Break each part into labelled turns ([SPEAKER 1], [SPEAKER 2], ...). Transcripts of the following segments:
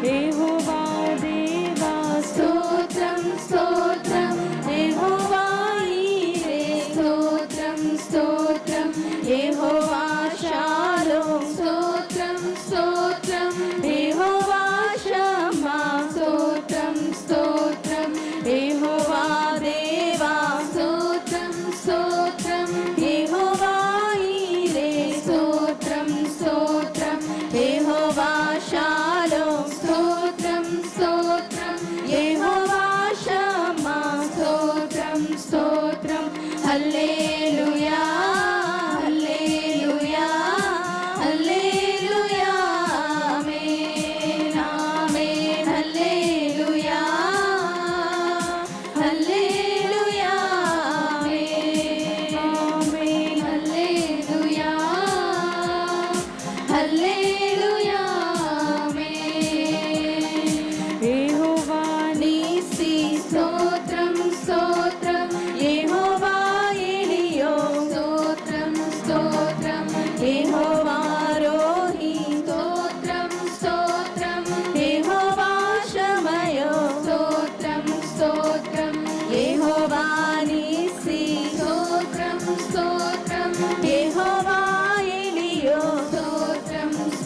[SPEAKER 1] Hey, who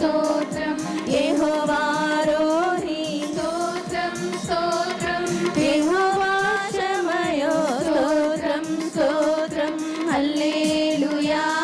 [SPEAKER 2] స్తోత్రం. యెహోవారో నీ స్తోత్రం స్తోత్రం. యెహోవా శమయో. స్తోత్రం స్తోత్రం. హల్లెలూయా.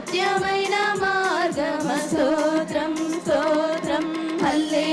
[SPEAKER 2] సత్యమైన మార్గమ స్తోత్రం స్తోత్రం. హల్లే